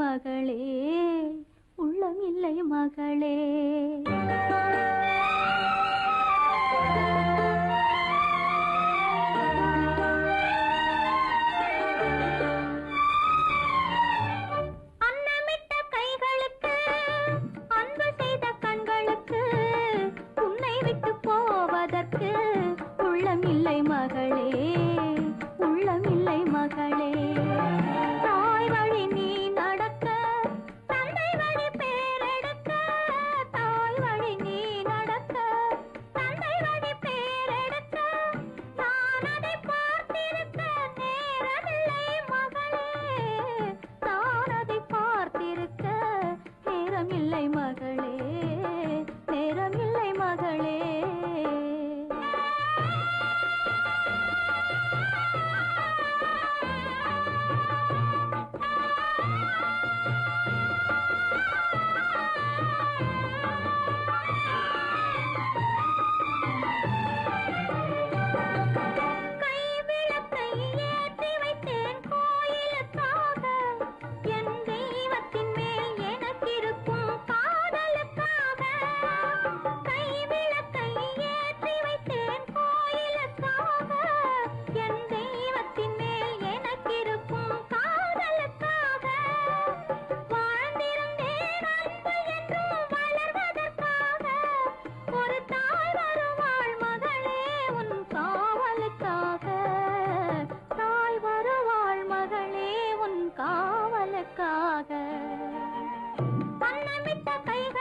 மகளே உள்ளம் இல்லை மகளே. ಮಗಳೇ கண்ணமிட்ட கைகள்